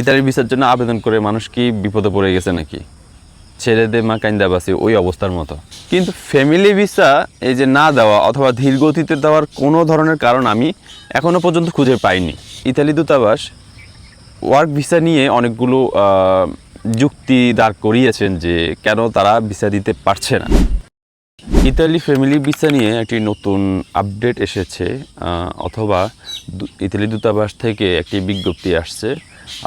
ইতালির ভিসার জন্য আবেদন করে মানুষ কি বিপদে পড়ে গেছে নাকি? ছেড়ে দে মা কাইন্দাবাসি ওই অবস্থার মতো। কিন্তু ফ্যামিলি ভিসা এই যে না দেওয়া অথবা ধীর গতিতে দেওয়ার কোনো ধরনের কারণ আমি এখনও পর্যন্ত খুঁজে পাইনি। ইতালি দূতাবাস ওয়ার্ক ভিসা নিয়ে অনেকগুলো যুক্তি দাঁড় করিয়েছেন যে কেন তারা ভিসা দিতে পারছে না। ইতালি ফ্যামিলি ভিসা নিয়ে একটি নতুন আপডেট এসেছে অথবা ইতালি দূতাবাস থেকে একটি বিজ্ঞপ্তি আসছে।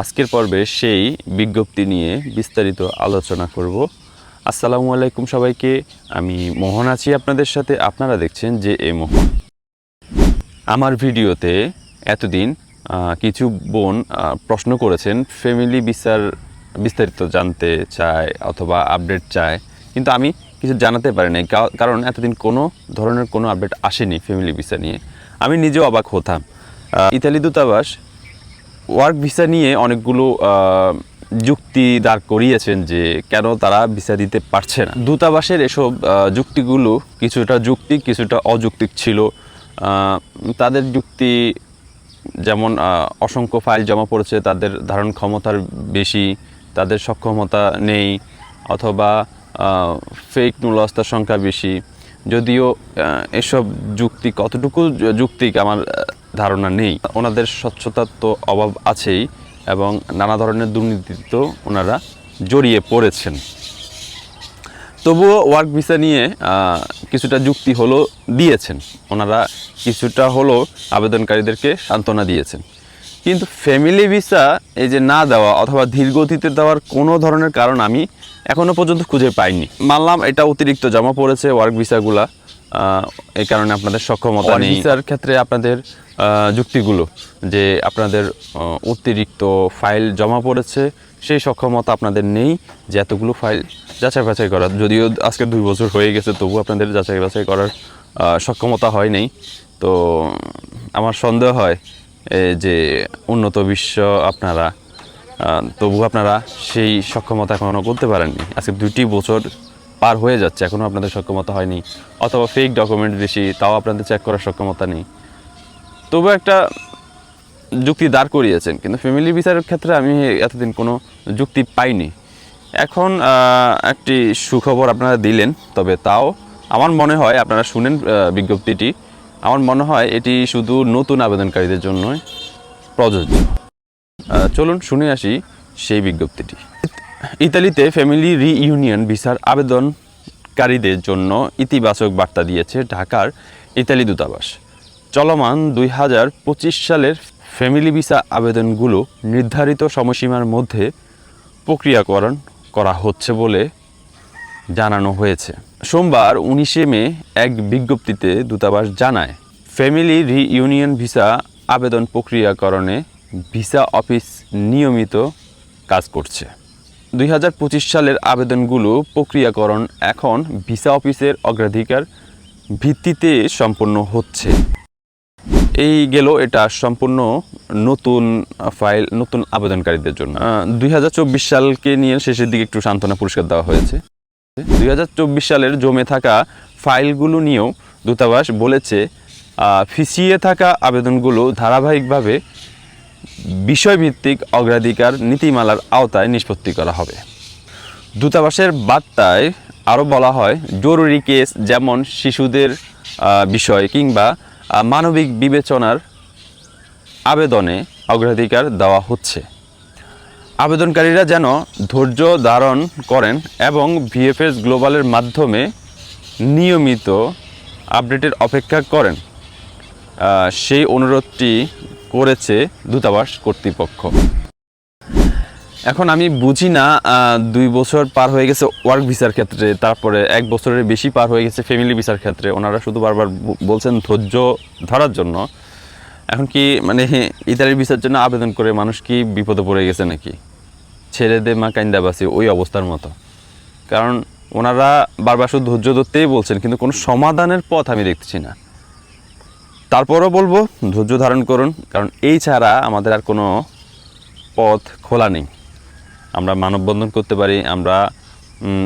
আজকের পর্বে সেই বিজ্ঞপ্তি নিয়ে বিস্তারিত আলোচনা করব। আসসালামু আলাইকুম সবাইকে, আমি মোহন আছি আপনাদের সাথে। আপনারা দেখছেন যে এ মোহন। আমার ভিডিওতে এতদিন কিছু বোন প্রশ্ন করেছেন, ফ্যামিলি বিচার বিস্তারিত জানতে চায় অথবা আপডেট চায়, কিন্তু আমি কিছু জানাতে পারি নাই কারণ এতদিন কোনো ধরনের কোনো আপডেট আসেনি ফ্যামিলি ভিসা নিয়ে। আমি নিজেও অবাক হতাম। ইতালি দূতাবাস ওয়ার্ক ভিসা নিয়ে অনেকগুলো যুক্তি দাঁড় করিয়েছেন যে কেন তারা ভিসা দিতে পারছে না। দূতাবাসের এসব যুক্তিগুলো কিছুটা যুক্তি, কিছুটা অযৌক্তিক ছিল। তাদের যুক্তি যেমন অসংখ্য ফাইল জমা পড়েছে, তাদের ধারণ ক্ষমতার বেশি, তাদের সক্ষমতা নেই, অথবা ফেক নুলস্তার সংখ্যা বেশি। যদিও এসব যুক্তি কতটুকু য- যুক্তিক, আমার ধারণা নেই। ওনাদের স্বচ্ছতার তো অভাব আছেই এবং নানা ধরনের দুর্নীতিতে তো ওনারা জড়িয়ে পড়েছেন। তবুও ওয়ার্ক ভিসা নিয়ে কিছুটা যুক্তি হলো দিয়েছেন। ওনারা কিছুটা হলো আবেদনকারীদেরকে সান্ত্বনা দিয়েছেন। কিন্তু ফ্যামিলি ভিসা এই যে না দেওয়া অথবা ধীর গতিতে দেওয়ার কোনো ধরনের কারণ আমি এখনও পর্যন্ত খুঁজে পাইনি। মানলাম এটা অতিরিক্ত জমা পড়েছে ওয়ার্ক ভিসাগুলা। এই কারণে আপনাদের সক্ষমতা নেই। ভিসার ক্ষেত্রে আপনাদের যুক্তিগুলো, যে আপনাদের অতিরিক্ত ফাইল জমা পড়েছে, সেই সক্ষমতা আপনাদের নেই যে এতগুলো ফাইল যাচাই বাছাই করার যদিও আজকে দুই বছর হয়ে গেছে তবু আপনাদের যাচাই বাছাই করার সক্ষমতা হয় নাই। তো, আমার সন্দেহ হয় যে উন্নত বিশ্ব আপনারা তবু আপনারা সেই সক্ষমতা এখনও করতে পারেননি। আজকে দুটি বছর পার হয়ে যাচ্ছে এখনও আপনাদের সক্ষমতা হয়নি। অথবা ফেক ডকুমেন্ট বেশি তাও আপনাদের চেক করার সক্ষমতা নেই। তবু একটা যুক্তি দাঁড় করিয়েছেন, কিন্তু ফ্যামিলি বিচারের ক্ষেত্রে আমি এতদিন কোনো যুক্তি পাইনি। এখন একটি সুখবর আপনারা দিলেন, তবে তাও আমার মনে হয়, আপনারা শুনেন বিজ্ঞপ্তিটি, আমার মনে হয় এটি শুধু নতুন আবেদনকারীদের জন্যই প্রযোজ্য। চলুন শুনে আসি সেই বিজ্ঞপ্তিটি। ইতালিতে ফ্যামিলি রিইউনিয়ন ভিসার আবেদনকারীদের জন্য ইতিবাচক বার্তা দিয়েছে ঢাকার ইতালি দূতাবাস। চলমান দুই হাজার পঁচিশ সালের ফ্যামিলি ভিসা আবেদনগুলো নির্ধারিত সময়সীমার মধ্যে প্রক্রিয়াকরণ করা হচ্ছে বলে জানানো হয়েছে। সোমবার উনিশে মে এক বিজ্ঞপ্তিতে দূতাবাস জানায়, ফ্যামিলি রিইউনিয়ন ভিসা আবেদন প্রক্রিয়াকরণে ভিসা অফিস নিয়মিত কাজ করছে। দুই হাজার পঁচিশ সালের আবেদনগুলো প্রক্রিয়াকরণ এখন ভিসা অফিসের অগ্রাধিকার ভিত্তিতে সম্পন্ন হচ্ছে। এই গেল এটা সম্পূর্ণ নতুন ফাইল, নতুন আবেদনকারীদের জন্য। দুই হাজার চব্বিশ সালকে নিয়ে শেষের দিকে একটু সান্ত্বনা পুরস্কার দেওয়া হয়েছে। দুই হাজার চব্বিশ সালের জমে থাকা ফাইলগুলো নিয়েও দূতাবাস বলেছে ফিসিয়ে থাকা আবেদনগুলো ধারাবাহিকভাবে বিষয়ভিত্তিক অগ্রাধিকার নীতিমালার আওতায় নিষ্পত্তি করা হবে। দূতাবাসের বার্তায় আরও বলা হয়, জরুরি কেস যেমন শিশুদের বিষয় কিংবা মানবিক বিবেচনার আবেদনে অগ্রাধিকার দেওয়া হচ্ছে। আবেদনকারীরা যেন ধৈর্য ধারণ করেন এবং ভিএফএস গ্লোবালের মাধ্যমে নিয়মিত আপডেটের অপেক্ষা করেন। সেই অনুরোধটি করেছে দূতাবাস কর্তৃপক্ষ। এখন আমি বুঝি না দুই বছর পার হয়ে গেছে ওয়ার্ক ভিসার ক্ষেত্রে, তারপরে এক বছরের বেশি পার হয়ে গেছে ফ্যামিলি ভিসার ক্ষেত্রে। ওনারা শুধু বারবার বলছেন ধৈর্য ধরার জন্য। এখন কি মানে ইতালির ভিসার জন্য আবেদন করে মানুষ কি বিপদে পড়ে গেছে নাকি? ছেড়ে দে মা কাইন্দাবাসি ওই অবস্থার মতো। কারণ ওনারা বারবার শুধু ধৈর্য ধরতেই বলছেন, কিন্তু কোনো সমাধানের পথ আমি দেখতেছি না। তারপরও বলব, ধৈর্য ধারণ করুন, কারণ এই ছাড়া আমাদের আর কোনো পথ খোলা নেই। আমরা মানববন্ধন করতে পারি, আমরা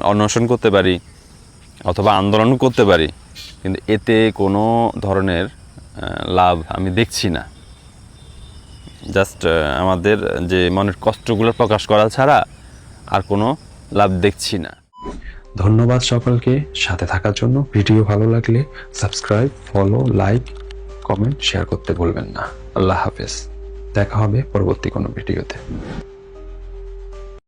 অন্বেষণ করতে পারি, অথবা আন্দোলন করতে পারি, কিন্তু এতে কোনো ধরনের লাভ আমি দেখছি না। জাস্ট আমাদের যে মনের কষ্টগুলো প্রকাশ করা ছাড়া আর কোনো লাভ দেখছি না। ধন্যবাদ সকলকে, সাথে থাকার জন্য। ভিডিও ভালো লাগলে subscribe, follow, like comment share করতে ভুলবেন না। আল্লাহ হাফেজ। দেখা হবে পরবর্তী কোনো ভিডিওতে।